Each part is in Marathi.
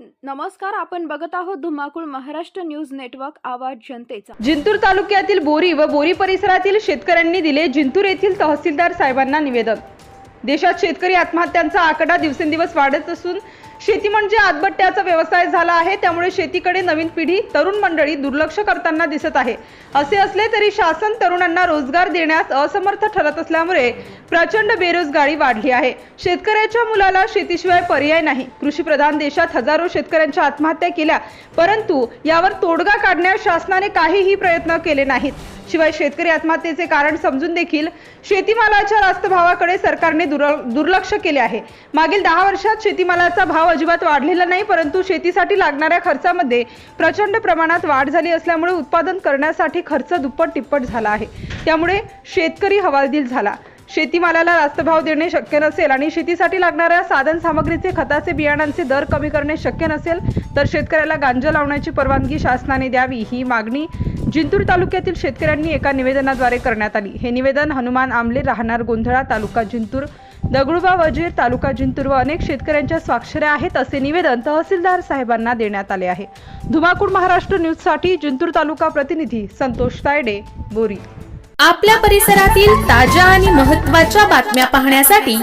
नमस्कार आपण बघत आहोत धुमाकूळ महाराष्ट्र न्यूज नेटवर्क आवाज जनतेचा. जिंतूर तालुक्यातील बोरी व बोरी परिसरातील शेतकऱ्यांनी दिले जिंतूर येथील तहसीलदार साहेबांना निवेदन. देशात शेतकरी आत्महत्यांचा आकडा दिवसेंदिवस वाढत असून शेती म्हणजे आदबट्ट्याचा व्यवसाय झाला आहे त्यामुळे शेतीकडे नवीन पिढी तरुण मंडळी दुर्लक्ष करताना दिसत आहे. असे असले तरी शासन तरुणांना रोजगार देण्यास असमर्थ ठरत असल्यामुळे प्रचंड बेरोजगारी वाढली आहे. शेतकऱ्याच्या मुलाला शेतीशिवाय पर्याय नाही. कृषीप्रधान देशात हजारो शेतकऱ्यांच्या आत्महत्या केल्या परंतु यावर तोडगा काढण्यास शासनाने काहीही प्रयत्न केले नाहीत. शिवाय शेतकरी आत्महत्येचे कारण समजून देखील शेतीमालाच्या रास्त भावाकडे सरकारने दुर्लक्ष केले आहे. मागील दहा वर्षात शेतीमालाचा भाव अजिबात वाढलेला नाही परंतु शेतीसाठी लागणाऱ्या खर्चामध्ये प्रचंड प्रमाणात वाढ झाली असल्यामुळे उत्पादन करण्यासाठी खर्च दुप्पट तिप्पट झाला आहे. त्यामुळे शेतकरी हवालदिल झाला. शेतीमालाला जास्त भाव देणे शक्य नसेल आणि शेतीसाठी लागणाऱ्या साधन सामग्रीचे खताचे बियाणांचे दर कमी करणे शक्य नसेल तर शेतकऱ्याला गांजा लावण्याची परवानगी शासनाने द्यावी ही मागणी जिंतूर तालुक्यातील शेतकऱ्यांनी एका निवेदनाद्वारे करण्यात आली. हे निवेदन हनुमान आमले राहणार गोंधळा तालुका जिंतूर दगडूबा वजीर तालुका जिंतूर व अनेक शेतकऱ्यांच्या स्वाक्षऱ्या आहेत असे निवेदन तहसीलदार साहेबांना देण्यात आले आहे. धुमाकूळ महाराष्ट्र न्यूजसाठी जिंतूर तालुका प्रतिनिधी संतोष तायडे बोरी. आपल्या परिसरातील ताज्या आणि महत्त्वाच्या बातम्या पाहण्यासाठी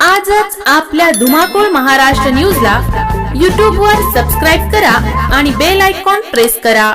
आजच आपल्या धुमाकूळ महाराष्ट्र न्यूजला यूट्यूबवर सबस्क्राईब करा आणि बेल आयकॉन प्रेस करा.